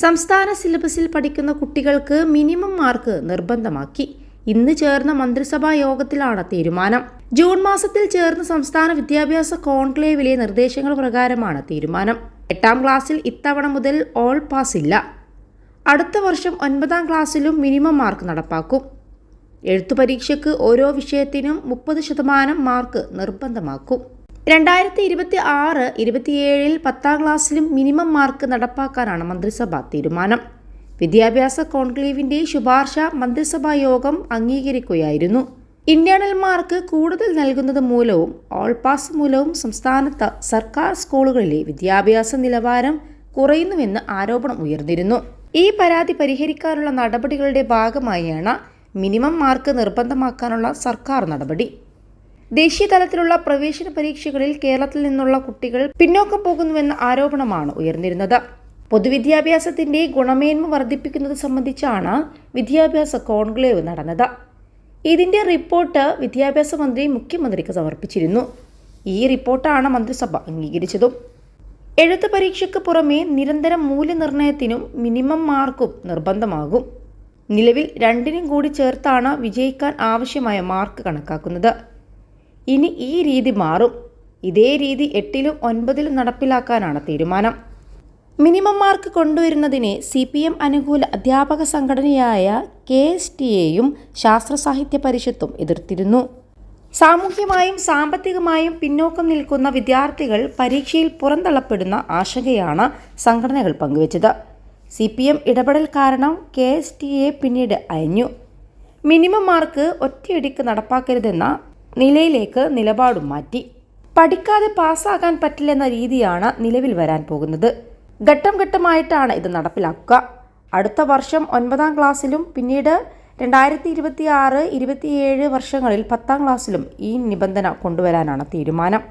സംസ്ഥാന സിലബസിൽ പഠിക്കുന്ന കുട്ടികൾക്ക് മിനിമം മാർക്ക് നിർബന്ധമാക്കി. ഇന്ന് ചേർന്ന മന്ത്രിസഭാ യോഗത്തിലാണ് തീരുമാനം. ജൂൺ മാസത്തിൽ ചേർന്ന സംസ്ഥാന വിദ്യാഭ്യാസ കോൺക്ലേവിലെ നിർദ്ദേശങ്ങൾ പ്രകാരമാണ് തീരുമാനം. എട്ടാം ക്ലാസ്സിൽ ഇത്തവണ മുതൽ ഓൾ പാസ് ഇല്ല അടുത്ത വർഷം ഒൻപതാം ക്ലാസ്സിലും മിനിമം മാർക്ക് നടപ്പാക്കും. എഴുത്തു പരീക്ഷയ്ക്ക് ഓരോ വിഷയത്തിനും മുപ്പത് ശതമാനം മാർക്ക് നിർബന്ധമാക്കും. രണ്ടായിരത്തി ഇരുപത്തി ആറ് ഇരുപത്തിയേഴിൽ പത്താം ക്ലാസ്സിലും മിനിമം മാർക്ക് നടപ്പാക്കാനാണ് മന്ത്രിസഭാ തീരുമാനം. വിദ്യാഭ്യാസ കോൺക്ലേവിന്റെ ശുപാർശ മന്ത്രിസഭാ യോഗം അംഗീകരിക്കുകയായിരുന്നു. ഇന്റേണൽ മാർക്ക് കൂടുതൽ നൽകുന്നത് മൂലവും ഓൾ പാസ് മൂലവും സംസ്ഥാനത്ത് സർക്കാർ സ്കൂളുകളിലെ വിദ്യാഭ്യാസ നിലവാരം കുറയുന്നുവെന്ന് ആരോപണം ഉയർന്നിരുന്നു. ഈ പരാതി പരിഹരിക്കാനുള്ള നടപടികളുടെ ഭാഗമായാണ് മിനിമം മാർക്ക് നിർബന്ധമാക്കാനുള്ള സർക്കാർ നടപടി. ദേശീയ തലത്തിലുള്ള പ്രവേശന പരീക്ഷകളിൽ കേരളത്തിൽ നിന്നുള്ള കുട്ടികൾ പിന്നോക്കം പോകുന്നുവെന്ന ആരോപണമാണ് ഉയർന്നിരുന്നത്. പൊതുവിദ്യാഭ്യാസത്തിന്റെ ഗുണമേന്മ വർദ്ധിപ്പിക്കുന്നത് സംബന്ധിച്ചാണ് വിദ്യാഭ്യാസ കോൺക്ലേവ് നടന്നത്. ഇതിന്റെ റിപ്പോർട്ട് വിദ്യാഭ്യാസ മന്ത്രി മുഖ്യമന്ത്രിക്ക് സമർപ്പിച്ചിരുന്നു. ഈ റിപ്പോർട്ടാണ് മന്ത്രിസഭ അംഗീകരിച്ചതും. എഴുത്ത് പരീക്ഷയ്ക്ക് പുറമെ നിരന്തര മൂല്യനിർണയത്തിനും മിനിമം മാർക്കും നിർബന്ധമാകും. നിലവിൽ രണ്ടിനും കൂടി ചേർത്താണ് വിജയിക്കാൻ ആവശ്യമായ മാർക്ക് കണക്കാക്കുന്നത്. ഇനി ഈ രീതി മാറും. ഇതേ രീതി എട്ടിലും ഒൻപതിലും നടപ്പിലാക്കാനാണ് തീരുമാനം. മിനിമം മാർക്ക് കൊണ്ടുവരുന്നതിനെ സി പി എം അനുകൂല അധ്യാപക സംഘടനയായ കെ എസ് ടി എയും ശാസ്ത്ര സാഹിത്യ പരിഷത്തും എതിർത്തിരുന്നു. സാമൂഹ്യമായും സാമ്പത്തികമായും പിന്നോക്കം നിൽക്കുന്ന വിദ്യാർത്ഥികൾ പരീക്ഷയിൽ പുറന്തള്ളപ്പെടുന്ന ആശങ്കയാണ് സംഘടനകൾ പങ്കുവച്ചത്. സി പി എം ഇടപെടൽ കാരണം കെ എസ് ടി എ പിന്നീട് അയഞ്ഞു. മിനിമം മാർക്ക് ഒറ്റയടിക്ക് നടപ്പാക്കരുതെന്ന നിലയിലേക്ക് നിലപാടും മാറ്റി. പഠിക്കാതെ പാസ്സാകാൻ പറ്റില്ലെന്ന രീതിയാണ് നിലവിൽ വരാൻ പോകുന്നത്. ഘട്ടം ഘട്ടമായിട്ടാണ് ഇത് നടപ്പിലാക്കുക. അടുത്ത വർഷം ഒൻപതാം ക്ലാസ്സിലും പിന്നീട് രണ്ടായിരത്തി ഇരുപത്തി ആറ് ഇരുപത്തിയേഴ് വർഷങ്ങളിൽ പത്താം ക്ലാസ്സിലും ഈ നിബന്ധന കൊണ്ടുവരാനാണ് തീരുമാനം.